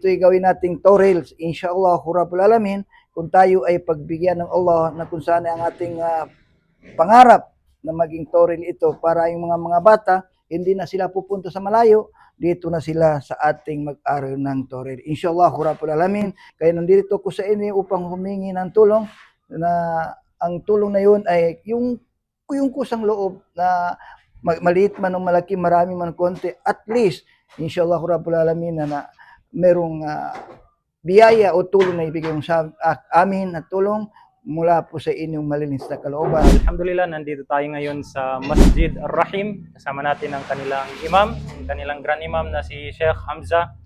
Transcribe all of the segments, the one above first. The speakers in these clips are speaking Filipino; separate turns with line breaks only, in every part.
ito'y gawin nating torils, inshallah, Rabbul Alamin, kung tayo ay pagbigyan ng Allah na kung saan ang ating ah, pangarap na maging toril ito para yung mga mga bata, hindi na sila pupunta sa malayo, dito na sila sa ating mag-aral ng toril. Inshallah, Rabbul Alamin. Kaya nandito ko sa inyo upang humingi ng tulong na ang tulong na yun ay yung yung kusang loob na ma- maliit man o malaki, marami man konti, at least, inshallah, Rabbul Alamin, na, na merong ah, biyaya o tulong na ibigay mo sa amin at tulong mula po sa inyong malinis na kalooban.
Alhamdulillah, nandito tayo ngayon sa Masjid Ar-Rahim. Kasama natin ang kanilang imam, ang kanilang grand imam na si Sheikh Hamza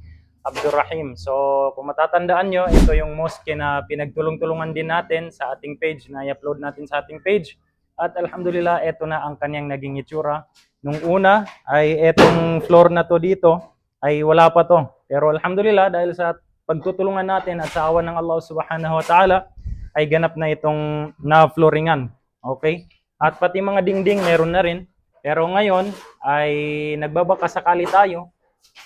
Abdul Rahim. So, kung matatandaan nyo, ito yung mosque na pinagtulong-tulungan din natin sa ating page, na i-upload natin sa ating page. At alhamdulillah, ito na ang kanyang naging itsura. Nung una, ay etong floor na to dito, ay wala pa to. Pero alhamdulillah, dahil sa pagtutulungan natin at sa awan ng Allah subhanahu wa ta'ala, ay ganap na itong na-flooringan. Okay? At pati mga dingding meron na rin. Pero ngayon ay nagbabaka sakali tayo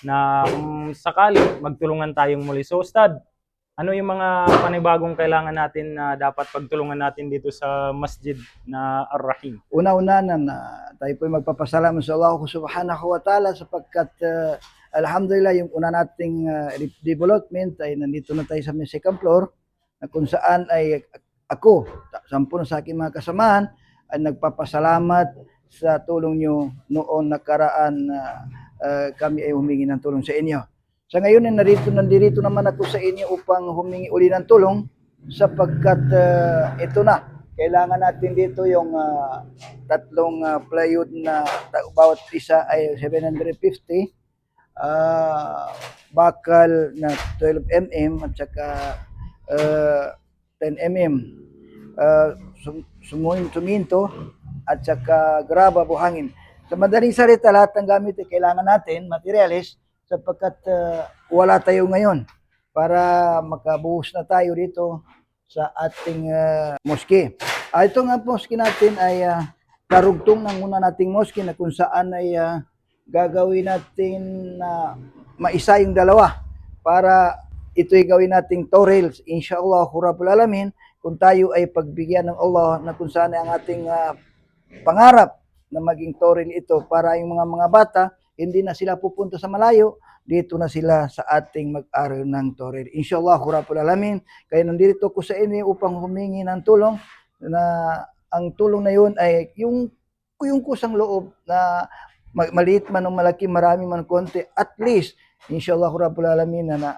na kung sakali magtulungan tayong muli. So Ustad, ano yung mga panibagong kailangan natin na dapat pagtulungan natin dito sa masjid na Ar-Rahim?
Una-una na, na tayo po magpapasalamat sa Allah subhanahu wa ta'ala sapagkat ah, alhamdulillah yung una nating re- development ay nandito na tayo sa second floor na kung saan ay ako, sampu na sa aking mga kasamahan ay nagpapasalamat sa tulong nyo noon nakaraan na ah, kami ay humingi ng tulong sa inyo. Sa ngayon ay narito, nandirito naman ako sa inyo upang humingi uli ng tulong sapagkat ah, ito na. Kailangan natin dito yung ah, tatlong ah, plywood na bawat isa ay 750 ah, bakal na 12 mm at saka ah, 10 mm ah, sum, suminto at saka graba buhangin. Sa madaling salita lahat ng gamit ay kailangan natin materialis sapagkat ah, wala tayo ngayon para makabuhos na tayo dito sa ating ah, moske. Ah, ito nga moske natin ay ah, karugtong ng una nating moske na kung saan ay ah, gagawin natin na maisa yung dalawa para ito'y gawin nating torils, inshallah, Rabbul Alamin, kung tayo ay pagbigyan ng Allah na kung saan ang ating ah, pangarap na maging toril ito para yung mga mga bata, hindi na sila pupunta sa malayo, dito na sila sa ating mag-aral ng toril. Inshallah, Rabbul Alamin. Kaya nandito ko sa inyo upang humingi ng tulong na ang tulong na yun ay yung yung kusang loob na ma- maliit man o malaki, marami man konti, at least, inshallah, Rabbul Alamin, na, na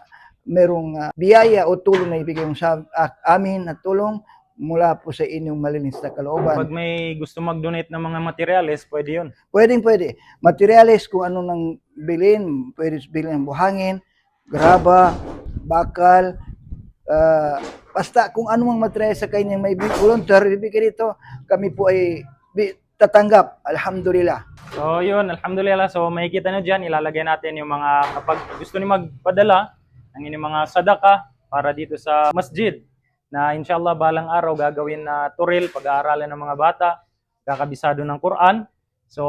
merong ah, biyaya o tulong na ibigay sa ah, amin at tulong mula po sa inyong malinis na kalooban.
Pag may gusto mag-donate ng mga materials, pwede yun.
Pwedeng pwede. Materials kung ano nang bilhin, pwede bilhin ng buhangin, graba, bakal, ah, basta kung ano mang materials sa kanyang may volunteer, ibigay dito, kami po ay tatanggap. Alhamdulillah.
So yun, alhamdulillah. So makikita nyo dyan, ilalagay natin yung mga, kapag gusto ni magpadala ng inyong mga sadaka para dito sa masjid na inshallah balang araw gagawin na turil, pag-aaralan ng mga bata, kakabisado ng Quran. So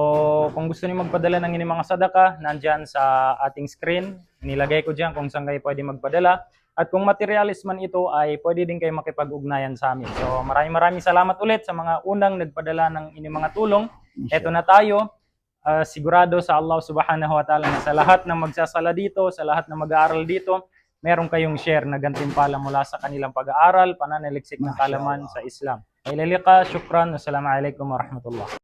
kung gusto niyo magpadala ng inyong mga sadaka, nandyan sa ating screen. Nilagay ko dyan kung saan kayo pwede magpadala. At kung materialis man ito ay pwede din kayo makipag-ugnayan sa amin. So maraming maraming salamat ulit sa mga unang nagpadala ng inyong mga tulong. Eto na tayo. Ah, sigurado sa Allah subhanahu wa ta'ala na sa lahat ng magsasala dito, sa lahat ng mag-aaral dito, meron kayong share na gantimpala mula sa kanilang pag-aaral, pananaliksik ng kalaman sa Islam. Ilalika, syukran, wassalamu alaikum warahmatullah.